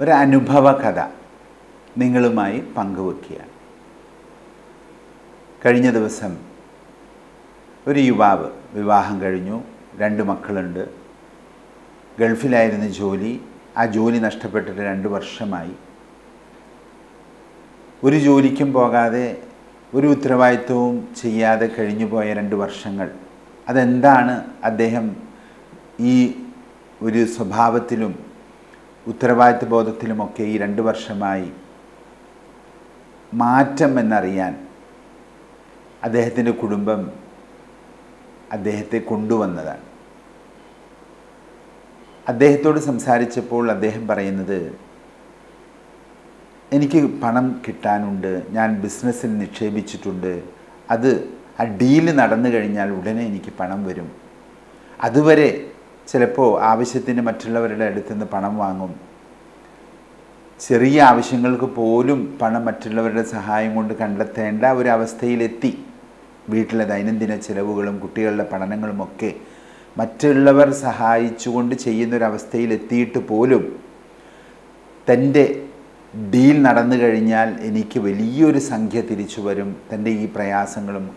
ഒരു അനുഭവ കഥ നിങ്ങളുമായി പങ്കുവെക്കുകയാണ്. കഴിഞ്ഞ ദിവസം ഒരു യുവാവ് വിവാഹം കഴിഞ്ഞു രണ്ട് മക്കളുണ്ട്. ഗൾഫിലായിരുന്നു ജോലി ആ ജോലി നഷ്ടപ്പെട്ടിട്ട് രണ്ട് വർഷമായി. ഒരു ജോലിക്കും പോകാതെ ഒരു ഉത്തരവാദിത്വവും ചെയ്യാതെ കഴിഞ്ഞു പോയ രണ്ട് വർഷങ്ങൾ. അതെന്താണ് അദ്ദേഹം ഈ ഒരു സ്വഭാവത്തിലും ഉത്തരവാദിത്വ ബോധത്തിലുമൊക്കെ ഈ രണ്ട് വർഷമായി മാറ്റം എന്നറിയാൻ അദ്ദേഹത്തിന്റെ കുടുംബം അദ്ദേഹത്തെ കൊണ്ടുവന്നതാണ്. അദ്ദേഹത്തോട് സംസാരിച്ചപ്പോൾ അദ്ദേഹം പറയുന്നത് എനിക്ക് പണം കിട്ടാനുണ്ട് ഞാൻ ബിസിനസ്സിൽ നിക്ഷേപിച്ചിട്ടുണ്ട്. അത് ആ ഡീൽ നടന്നു കഴിഞ്ഞാൽ ഉടനെ എനിക്ക് പണം വരും. അതുവരെ ചിലപ്പോൾ ആവശ്യത്തിന് മറ്റുള്ളവരുടെ അടുത്ത് നിന്ന് പണം വാങ്ങും. ചെറിയ ആവശ്യങ്ങൾക്ക് പോലും പണം മറ്റുള്ളവരുടെ സഹായം കൊണ്ട് കണ്ടെത്തേണ്ട ഒരു അവസ്ഥയിലെത്തി വീട്ടിലെ ദൈനംദിന ചിലവുകളും കുട്ടികളുടെ പഠനങ്ങളുമൊക്കെ മറ്റുള്ളവർ സഹായിച്ചുകൊണ്ട് ചെയ്യുന്നൊരവസ്ഥയിലെത്തിയിട്ട് പോലും തന്റെ ഡീൽ നടന്നു കഴിഞ്ഞാൽ എനിക്ക് വലിയൊരു സംഖ്യ തിരിച്ചു വരും. തന്റെ ഈ പ്രയാസങ്ങളും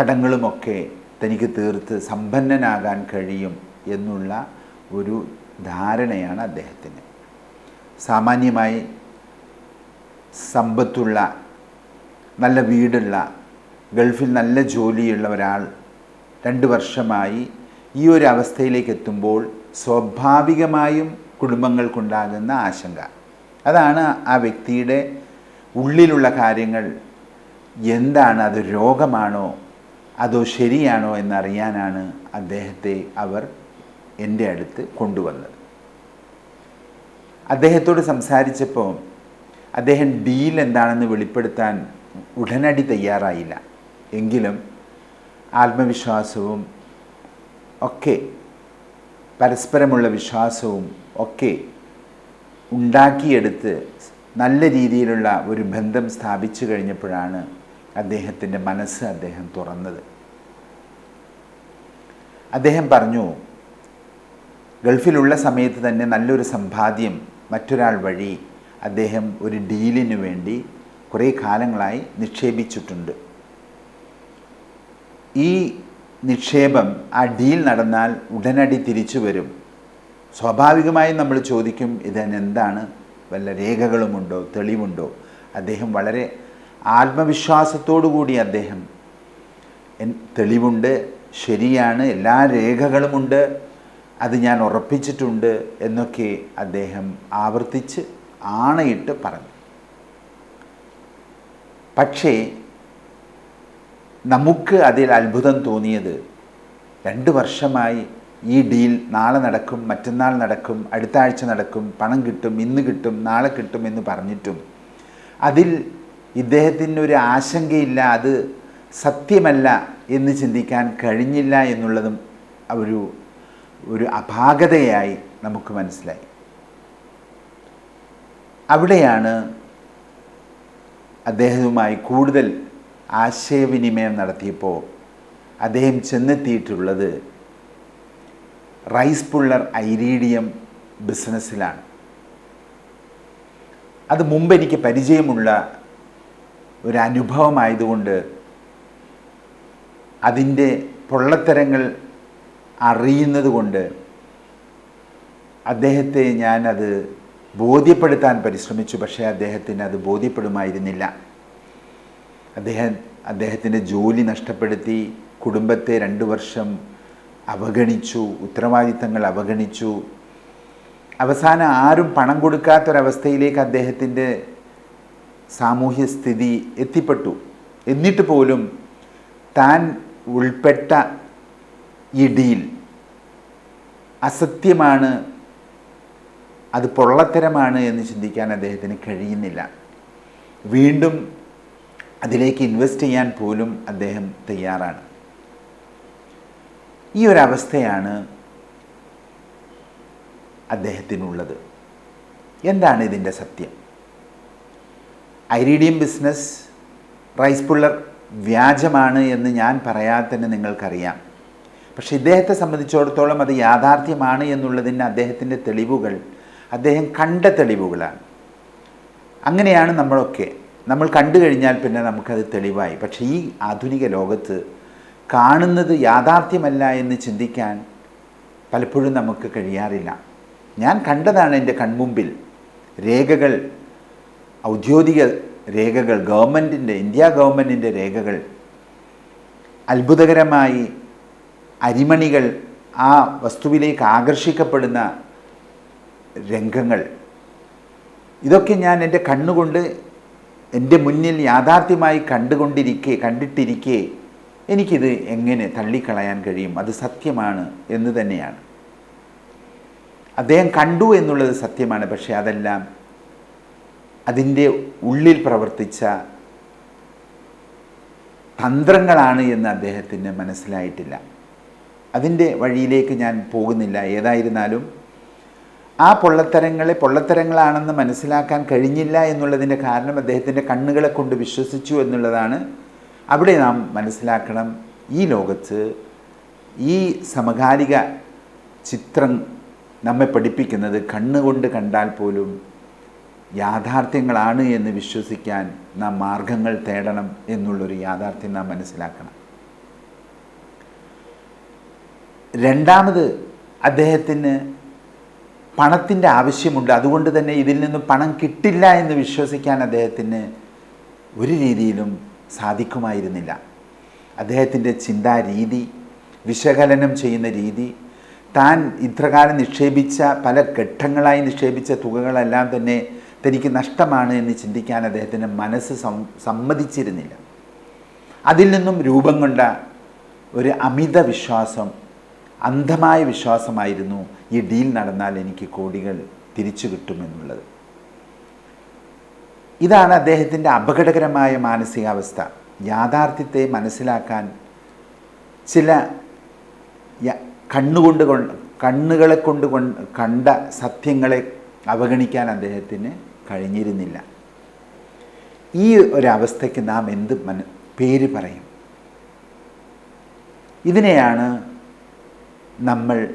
കടങ്ങളുമൊക്കെ തനിക്ക് തീർത്ത് സമ്പന്നനാകാൻ കഴിയും. എന്നുള്ള ഒരു ധാരണയാണ് അദ്ദേഹത്തിന്. സാമാന്യമായി സമ്പത്തുള്ള നല്ല വീടുള്ള ഗൾഫിൽ നല്ല ജോലിയുള്ള ഒരാൾ രണ്ട് വർഷമായി ഈ ഒരു അവസ്ഥയിലേക്ക് എത്തുമ്പോൾ സ്വാഭാവികമായും കുടുംബങ്ങൾക്കുണ്ടാകുന്ന ആശങ്ക. അതാണ് ആ വ്യക്തിയുടെ ഉള്ളിലുള്ള കാര്യങ്ങൾ. എന്താണ് അത് രോഗമാണോ അതോ ശരിയാണോ എന്നറിയാനാണ് അദ്ദേഹത്തെ അവർ എന്റെ അടുത്ത് കൊണ്ടുവന്നത്. അദ്ദേഹത്തോട് സംസാരിച്ചപ്പോൾ അദ്ദേഹം ഡീൽ എന്താണെന്ന് വെളിപ്പെടുത്താൻ ഉടനടി തയ്യാറായില്ല. എങ്കിലും ആത്മവിശ്വാസവും ഒക്കെ പരസ്പരമുള്ള വിശ്വാസവും ഒക്കെ ഉണ്ടാക്കിയെടുത്ത് നല്ല രീതിയിലുള്ള ഒരു ബന്ധം സ്ഥാപിച്ചു കഴിഞ്ഞപ്പോഴാണ് അദ്ദേഹത്തിന്റെ മനസ്സ് അദ്ദേഹം തുറന്നത്. അദ്ദേഹം പറഞ്ഞു ഗൾഫിലുള്ള സമയത്ത് തന്നെ നല്ലൊരു സമ്പാദ്യം മറ്റൊരാൾ വഴി അദ്ദേഹം ഒരു ഡീലിനു വേണ്ടി കുറേ കാലങ്ങളായി നിക്ഷേപിച്ചിട്ടുണ്ട്. ഈ നിക്ഷേപം ആ ഡീൽ നടന്നാൽ ഉടനടി തിരിച്ചു വരും. സ്വാഭാവികമായും നമ്മൾ ചോദിക്കും ഇതിനെന്താണ് വല്ല രേഖകളുമുണ്ടോ? തെളിവുണ്ടോ? അദ്ദേഹം വളരെ ആത്മവിശ്വാസത്തോടു കൂടി അദ്ദേഹം തെളിവുണ്ട് ശരിയാണ് എല്ലാ രേഖകളുമുണ്ട് അത് ഞാൻ ഉറപ്പിച്ചിട്ടുണ്ട് എന്നൊക്കെ അദ്ദേഹം ആവർത്തിച്ച് ആണയിട്ട് പറഞ്ഞു. പക്ഷേ നമുക്ക് അതിൽ അത്ഭുതം തോന്നിയത് രണ്ട് വർഷമായി ഈ ഡീൽ നാളെ നടക്കും മറ്റന്നാൾ നടക്കും അടുത്ത ആഴ്ച നടക്കും പണം കിട്ടും ഇന്ന് കിട്ടും നാളെ കിട്ടും എന്ന് പറഞ്ഞിട്ടും അതിൽ ഇദ്ദേഹത്തിന് ഒരു ആശങ്കയില്ല അത് സത്യമല്ല എന്ന് ചിന്തിക്കാൻ കഴിഞ്ഞില്ല എന്നുള്ളതും ഒരു ഒരു അപാകതയായി നമുക്ക് മനസ്സിലായി. അവിടെയാണ് അദ്ദേഹവുമായി കൂടുതൽ ആശയവിനിമയം നടത്തിയപ്പോൾ അദ്ദേഹം ചെന്നെത്തിയിട്ടുള്ളത് റൈസ് പുള്ളർ ഐരീഡിയം ബിസിനസ്സിലാണ്. അത് മുമ്പ് എനിക്ക് പരിചയമുള്ള ഒരു അനുഭവമായതുകൊണ്ട് അതിന്റെ പൊള്ളത്തരങ്ങൾ അറിയുന്നത് കൊണ്ട് അദ്ദേഹത്തെ ഞാനത് ബോധ്യപ്പെടുത്താൻ പരിശ്രമിച്ചു പക്ഷേ അദ്ദേഹത്തിന് അത് ബോധ്യപ്പെടുമായിരുന്നില്ല. അദ്ദേഹം അദ്ദേഹത്തിന്റെ ജോലി നഷ്ടപ്പെടുത്തി കുടുംബത്തെ രണ്ട് വർഷം അവഗണിച്ചു ഉത്തരവാദിത്തങ്ങൾ അവഗണിച്ചു. അവസാനം ആരും പണം കൊടുക്കാത്തൊരവസ്ഥയിലേക്ക് അദ്ദേഹത്തിന്റെ സാമൂഹ്യ സ്ഥിതി എത്തിപ്പെട്ടു. എന്നിട്ട് പോലും താൻ ഉൾപ്പെട്ട ഈ ഡീൽ അസത്യമാണ് അത് പൊള്ളത്തരമാണ് എന്ന് ചിന്തിക്കാൻ അദ്ദേഹത്തിന് കഴിയുന്നില്ല. വീണ്ടും അതിലേക്ക് ഇൻവെസ്റ്റ് ചെയ്യാൻ പോലും അദ്ദേഹം തയ്യാറാണ്. ഈ ഒരവസ്ഥയാണ് അദ്ദേഹത്തിനുള്ളത്. എന്താണ് ഇതിന്റെ സത്യം? ഐരീഡിയം ബിസിനസ് റൈസ് പുള്ളർ വ്യാജമാണ് എന്ന് ഞാൻ പറയാതെ തന്നെ നിങ്ങൾക്കറിയാം. പക്ഷേ ഇദ്ദേഹത്തെ സംബന്ധിച്ചിടത്തോളം അത് യാഥാർത്ഥ്യമാണ് എന്നുള്ളതിന് അദ്ദേഹത്തിന്റെ തെളിവുകൾ അദ്ദേഹം കണ്ട തെളിവുകളാണ്. അങ്ങനെയാണ് നമ്മളൊക്കെ. നമ്മൾ കണ്ടു കഴിഞ്ഞാൽ പിന്നെ നമുക്കത് തെളിവായി. പക്ഷേ ഈ ആധുനിക ലോകത്ത് കാണുന്നത് യാഥാർത്ഥ്യമല്ല എന്ന് ചിന്തിക്കാൻ പലപ്പോഴും നമുക്ക് കഴിയാറില്ല. ഞാൻ കണ്ടതാണ് എന്റെ കൺമുമ്പിൽ രേഖകൾ ഔദ്യോഗിക രേഖകൾ ഗവൺമെന്റിന്റെ ഇന്ത്യ ഗവൺമെന്റിന്റെ രേഖകൾ അത്ഭുതകരമായി അരിമണികൾ ആ വസ്തുവിലേക്ക് ആകർഷിക്കപ്പെടുന്ന രംഗങ്ങൾ. ഇതൊക്കെ ഞാൻ എന്റെ കണ്ണുകൊണ്ട് എന്റെ മുന്നിൽ യാഥാർത്ഥ്യമായി കണ്ടുകൊണ്ടിരിക്കെ കണ്ടിട്ടിരിക്കെ എനിക്കിത് എങ്ങനെ തള്ളിക്കളയാൻ കഴിയും? അത് സത്യമാണ് എന്ന് തന്നെയാണ്. അദ്ദേഹം കണ്ടു എന്നുള്ളത് സത്യമാണ്. പക്ഷേ അതെല്ലാം അതിന്റെ ഉള്ളിൽ പ്രവർത്തിച്ച തന്ത്രങ്ങളാണ് എന്ന് അദ്ദേഹത്തിന് മനസ്സിലായിട്ടില്ല. അതിന്റെ വഴിയിലേക്ക് ഞാൻ പോകുന്നില്ല. ഏതായിരുന്നാലും ആ പൊള്ളത്തരങ്ങളെ പൊള്ളത്തരങ്ങളാണെന്ന് മനസ്സിലാക്കാൻ കഴിഞ്ഞില്ല എന്നുള്ളതിന്റെ കാരണം അദ്ദേഹത്തിന്റെ കണ്ണുകളെ കൊണ്ട് വിശ്വസിച്ചു എന്നുള്ളതാണ്. അവിടെ നാം മനസ്സിലാക്കണം ഈ ലോകത്ത് ഈ സമകാലിക ചിത്രം നമ്മെ പഠിപ്പിക്കുന്നത് കണ്ണുകൊണ്ട് കണ്ടാൽ പോലും യാഥാർത്ഥ്യങ്ങളാണ് എന്ന് വിശ്വസിക്കാൻ നാം മാർഗങ്ങൾ തേടണം എന്നുള്ളൊരു യാഥാർത്ഥ്യം നാം മനസ്സിലാക്കണം. രണ്ടാമത് അദ്ദേഹത്തിന് പണത്തിന്റെ ആവശ്യമുണ്ട്. അതുകൊണ്ട് തന്നെ ഇതിൽ നിന്ന് പണം കിട്ടില്ല എന്ന് വിശ്വസിക്കാൻ അദ്ദേഹത്തിന് ഒരു രീതിയിലും സാധിക്കുമായിരുന്നില്ല. അദ്ദേഹത്തിന്റെ ചിന്താരീതി വിശകലനം ചെയ്യുന്ന രീതി താൻ ഇത്രകാലം നിക്ഷേപിച്ച പല ഘട്ടങ്ങളായി നിക്ഷേപിച്ച തുകകളെല്ലാം തന്നെ തനിക്ക് നഷ്ടമാണ് എന്ന് ചിന്തിക്കാൻ അദ്ദേഹത്തിന്റെ മനസ്സ് സമ്മതിച്ചിരുന്നില്ല. അതിൽ നിന്നും രൂപം കൊണ്ട ഒരു അമിത വിശ്വാസം അന്ധമായ വിശ്വാസമായിരുന്നു ഈ ഡീൽ നടന്നാൽ എനിക്ക് കോടികൾ തിരിച്ചു കിട്ടുമെന്നുള്ളത്. ഇതാണ് അദ്ദേഹത്തിന്റെ അപകടകരമായ മാനസികാവസ്ഥ. യാഥാർത്ഥ്യത്തെ മനസ്സിലാക്കാൻ ചില കണ്ണുകൊണ്ട് കണ്ണുകളെ കൊണ്ട് കണ്ട സത്യങ്ങളെ അവഗണിക്കാൻ അദ്ദേഹത്തിന് കഴിഞ്ഞിരുന്നില്ല. ഈ ഒരവസ്ഥയ്ക്ക് നാം എന്ത് പേര് പറയും? ഇതിനെയാണ് നമ്മൾ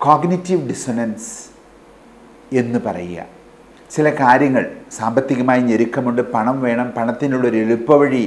കോഗ്നിറ്റീവ് ഡിസണൻസ് എന്ന് പറയുക. ചില കാര്യങ്ങൾ സാമ്പത്തികമായി ഞെരുക്കമുണ്ട് പണം വേണം പണത്തിനുള്ളൊരു എളുപ്പവഴി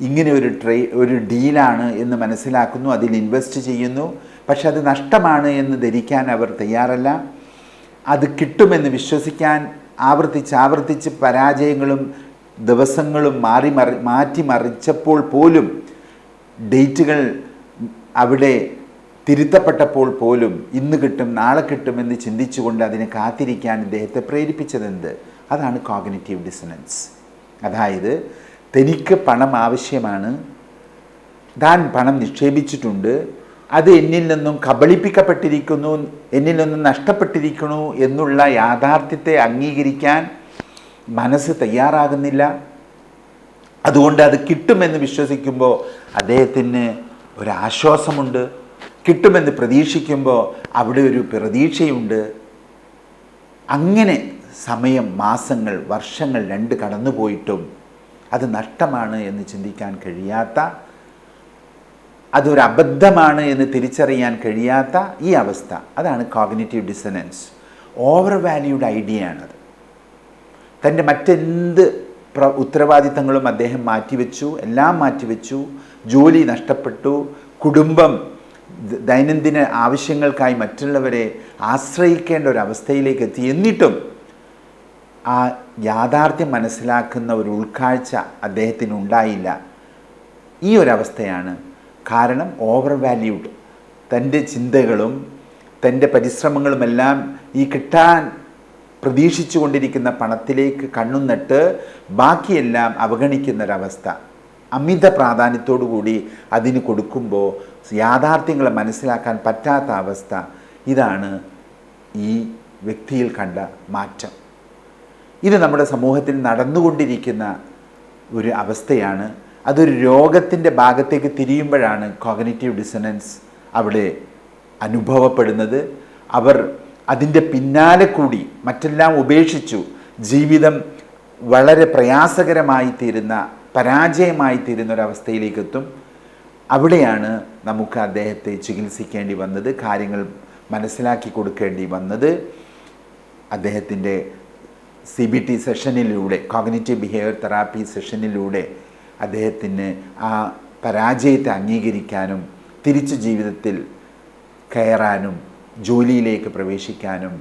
ഇങ്ങനെ ഒരു ട്രേ ഒരു ഡീലാണ് എന്ന് മനസ്സിലാക്കുന്നു അതിൽ ഇൻവെസ്റ്റ് ചെയ്യുന്നു. പക്ഷെ അത് നഷ്ടമാണ് എന്ന് ധരിക്കാൻ അവർ തയ്യാറല്ല. അത് കിട്ടുമെന്ന് വിശ്വസിക്കാൻ ആവർത്തിച്ച് ആവർത്തിച്ച് പരാജയങ്ങളും ദിവസങ്ങളും മാറി മറി മാറ്റിമറിച്ചപ്പോൾ പോലും ഡേറ്റുകൾ അവിടെ തിരുത്തപ്പെട്ടപ്പോൾ പോലും ഇന്ന് കിട്ടും നാളെ കിട്ടുമെന്ന് ചിന്തിച്ചുകൊണ്ട് അതിനെ കാത്തിരിക്കാൻ ഇദ്ദേഹത്തെ പ്രേരിപ്പിച്ചതെന്ത്? അതാണ് കോഗ്നിറ്റീവ് ഡിസനൻസ് അതായത് തനിക്ക് പണം ആവശ്യമാണ് താൻ പണം നിക്ഷേപിച്ചിട്ടുണ്ട് അത് എന്നിൽ നിന്നും കബളിപ്പിക്കപ്പെട്ടിരിക്കുന്നു എന്നിൽ നിന്നും നഷ്ടപ്പെട്ടിരിക്കുന്നു എന്നുള്ള യാഥാർത്ഥ്യത്തെ അംഗീകരിക്കാൻ മനസ്സ് തയ്യാറാകുന്നില്ല. അതുകൊണ്ട് അത് കിട്ടുമെന്ന് വിശ്വസിക്കുമ്പോൾ അദ്ദേഹത്തിന് ഒരാശ്വാസമുണ്ട്. കിട്ടുമെന്ന് പ്രതീക്ഷിക്കുമ്പോൾ അവിടെ ഒരു പ്രതീക്ഷയുണ്ട്. അങ്ങനെ സമയം മാസങ്ങൾ വർഷങ്ങൾ രണ്ട് കടന്നുപോയിട്ടും അത് നഷ്ടമാണ് എന്ന് ചിന്തിക്കാൻ കഴിയാത്ത അതൊരു അബദ്ധമാണ് എന്ന് തിരിച്ചറിയാൻ കഴിയാത്ത ഈ അവസ്ഥ. അതാണ് cognitive dissonance over valued idea ആണത്. തന്റെ മറ്റെന്ത് പ്ര ഉത്തരവാദിത്തങ്ങളും അദ്ദേഹം മാറ്റിവെച്ചു എല്ലാം മാറ്റിവെച്ചു. ജോലി നഷ്ടപ്പെട്ടു. കുടുംബം ദൈനംദിന ആവശ്യങ്ങൾക്കായി മറ്റുള്ളവരെ ആശ്രയിക്കേണ്ട ഒരു അവസ്ഥയിലേക്ക് എത്തി. എന്നിട്ടും ആ യാഥാർത്ഥ്യം മനസ്സിലാക്കുന്ന ഒരു ഉൾക്കാഴ്ച അദ്ദേഹത്തിന് ഉണ്ടായില്ല. ഈ ഒരവസ്ഥയാണ് കാരണം ഓവർ വാല്യൂഡ് തന്റെ ചിന്തകളും തന്റെ പരിശ്രമങ്ങളുമെല്ലാം ഈ കിട്ടാൻ പ്രതീക്ഷിച്ചു കൊണ്ടിരിക്കുന്ന പണത്തിലേക്ക് കണ്ണുന്നിട്ട് ബാക്കിയെല്ലാം അവഗണിക്കുന്നൊരവസ്ഥ. അമിത പ്രാധാന്യത്തോടുകൂടി അതിന് കൊടുക്കുമ്പോൾ യാഥാർത്ഥ്യങ്ങളെ മനസ്സിലാക്കാൻ പറ്റാത്ത അവസ്ഥ. ഇതാണ് ഈ വ്യക്തിയിൽ കണ്ട മാറ്റം. ഇത് നമ്മുടെ സമൂഹത്തിൽ നടന്നുകൊണ്ടിരിക്കുന്ന ഒരു അവസ്ഥയാണ്. അതൊരു രോഗത്തിന്റെ ഭാഗത്തേക്ക് തിരിയുമ്പോഴാണ് കോഗ്നേറ്റീവ് ഡിസനൻസ് അവിടെ അനുഭവപ്പെടുന്നത്. അവർ അതിന്റെ പിന്നാലെ കൂടി മറ്റെല്ലാം ഉപേക്ഷിച്ചു. ജീവിതം വളരെ പ്രയാസകരമായി തീരുന്ന പരാജയമായി തീരുന്നൊരവസ്ഥയിലേക്ക് എത്തും അവിടെയാണ് നമുക്ക് അദ്ദേഹത്തെ ചികിത്സിക്കേണ്ടി വന്നത് കാര്യങ്ങൾ മനസ്സിലാക്കി കൊടുക്കേണ്ടി വന്നത്. അദ്ദേഹത്തിന്റെ സി ബി ടി സെഷനിലൂടെ കോഗ്നേറ്റീവ് ബിഹേവിയർ തെറാപ്പി സെഷനിലൂടെ അദ്ദേഹത്തിന് ആ പരാജയത്തെ അംഗീകരിക്കാനും തിരിച്ചു ജീവിതത്തിൽ കയറാനും ജോലിയിലേക്ക് പ്രവേശിക്കാനും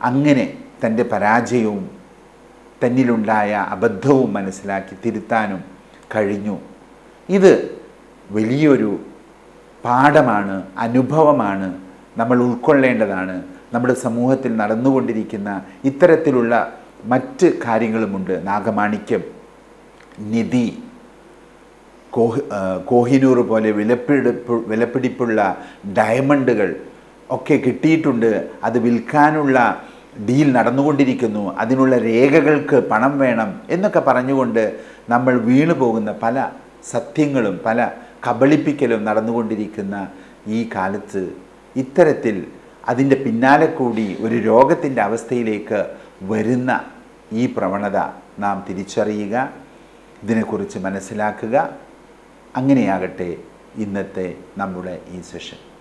അങ്ങനെ തന്റെ പരാജയവും തന്നിലുണ്ടായ അബദ്ധവും മനസ്സിലാക്കി തിരുത്താനും കഴിഞ്ഞു. ഇത് വലിയൊരു പാഠമാണ് അനുഭവമാണ് നമ്മൾ ഉൾക്കൊള്ളേണ്ടതാണ്. നമ്മുടെ സമൂഹത്തിൽ നടന്നുകൊണ്ടിരിക്കുന്ന ഇത്തരത്തിലുള്ള മറ്റ് കാര്യങ്ങളുമുണ്ട്. നാഗമാണിക്യം നിധി കോഹ് കോഹിനൂർ പോലെ വിലപ്പിടിപ്പ് വിലപ്പിടിപ്പുള്ള ഡയമണ്ടുകൾ ഒക്കെ കിട്ടിയിട്ടുണ്ട്. അത് വിൽക്കാനുള്ള ഡീൽ നടന്നുകൊണ്ടിരിക്കുന്നു അതിനുള്ള രേഖകൾക്ക് പണം വേണം എന്നൊക്കെ പറഞ്ഞുകൊണ്ട് നമ്മൾ വീണു പോകുന്ന പല സത്യങ്ങളും പല കബളിപ്പിക്കലും നടന്നുകൊണ്ടിരിക്കുന്ന ഈ കാലത്ത് ഇത്തരത്തിൽ അതിന്റെ പിന്നാലെ കൂടി ഒരു രോഗത്തിന്റെ അവസ്ഥയിലേക്ക് വരുന്ന ഈ പ്രവണത നാം തിരിച്ചറിയുക ഇതിനെക്കുറിച്ച് മനസ്സിലാക്കുക. അങ്ങനെയാകട്ടെ ഇന്നത്തെ നമ്മുടെ ഈ സെഷൻ